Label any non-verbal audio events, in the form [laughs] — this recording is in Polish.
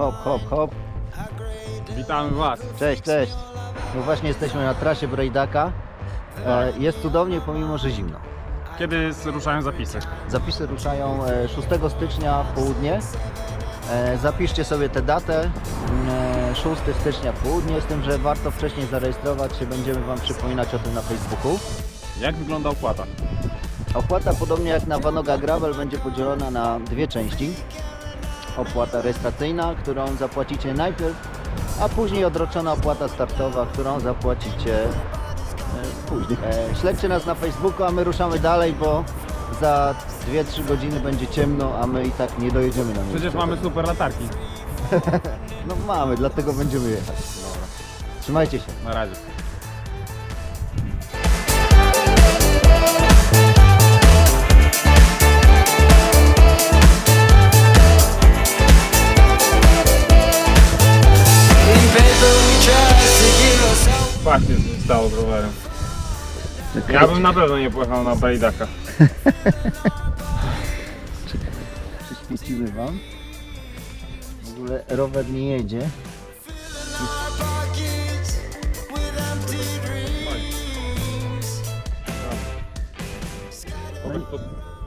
Hop, hop, hop. Witamy Was. Cześć, cześć. No właśnie jesteśmy na trasie Brejdaka. E, jest cudownie, pomimo że zimno. Kiedy ruszają zapisy? Zapisy ruszają e, 6 stycznia w południe. E, Zapiszcie sobie tę datę. e, 6 stycznia w południe, z tym, że warto wcześniej zarejestrować się. Będziemy Wam przypominać o tym na Facebooku. Jak wygląda opłata? Opłata podobnie jak na Vanoga Gravel będzie podzielona na dwie części. Opłata rejestracyjna, którą zapłacicie najpierw, a później odroczona opłata startowa, którą zapłacicie e, później. E, śledźcie nas na Facebooku, a my ruszamy dalej, bo za 2-3 godziny będzie ciemno, a my i tak nie dojedziemy na miejsce. Przecież mamy super latarki. [laughs] No mamy, dlatego będziemy jechać. Dobra, Trzymajcie się. na razie. Się stało z rowerem. Ja bym na pewno nie pojechał na Brejdaka. [laughs] Przyświecimy Wam. W ogóle rower nie jedzie. our